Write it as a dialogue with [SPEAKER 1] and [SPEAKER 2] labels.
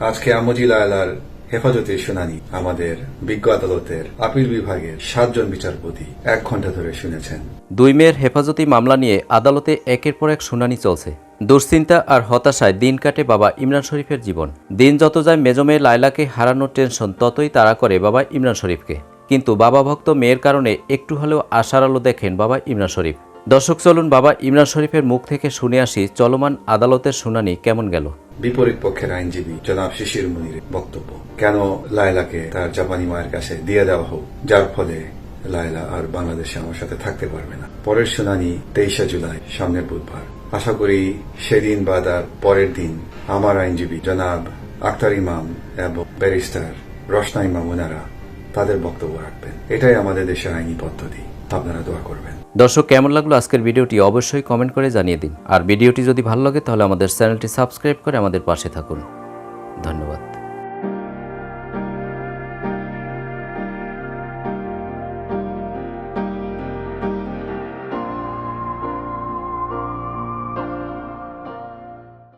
[SPEAKER 1] আজকে আমজি লায়লার হেফাজতে শুনানি আমাদের বিজ্ঞ আদালতের আপিল বিভাগের সাতজন বিচারপতি এক ঘণ্টা ধরে শুনেছেন।
[SPEAKER 2] দুই মেয়ের হেফাজতি মামলা নিয়ে আদালতে একের পর এক শুনানি চলছে। দুশ্চিন্তা আর হতাশায় দিন কাটে বাবা ইমরান শরীফের জীবন। দিন যত যায় মেজো মেয়ে লায়লাকে হারানোর টেনশন ততই তাড়া করে বাবা ইমরান শরীফকে। কিন্তু বাবা ভক্ত মেয়ের কারণে একটু হলেও আশার আলো দেখেন বাবা ইমরান শরীফ। দর্শক, চলুন বাবা ইমরান শরীফের মুখ থেকে শুনে আসি চলমান আদালতের শুনানি কেমন গেল।
[SPEAKER 1] বিপরীত পক্ষের আইনজীবী জনাব শিশির মুনির বক্তব্য। কেন লায়লাকে তার জাপানি মায়ের কাছে দিয়ে দেওয়া হোক, যার ফলে লায়লা আর বাংলাদেশে আমার সাথে থাকতে পারবে না। পরের শুনানি তেইশে জুলাই, সামনের বুধবার। আশা করি সেদিন বা তার পরের দিন আমার আইনজীবী জনাব আক্তার ইমাম এবং ব্যারিস্টার রসনা ইমাম ওনারা তাদের বক্তব্য রাখবেন। এটাই আমাদের দেশের আইনি পদ্ধতি। আপনারা দোয়া করবেন।
[SPEAKER 2] দর্শক, কেমন লাগল আজকের ভিডিওটি অবশ্যই কমেন্ট করে জানিয়ে দিন। আর ভিডিওটি যদি ভালো লাগে তাহলে আমাদের চ্যানেলটি সাবস্ক্রাইব করে আমাদের পাশে থাকুন। ধন্যবাদ।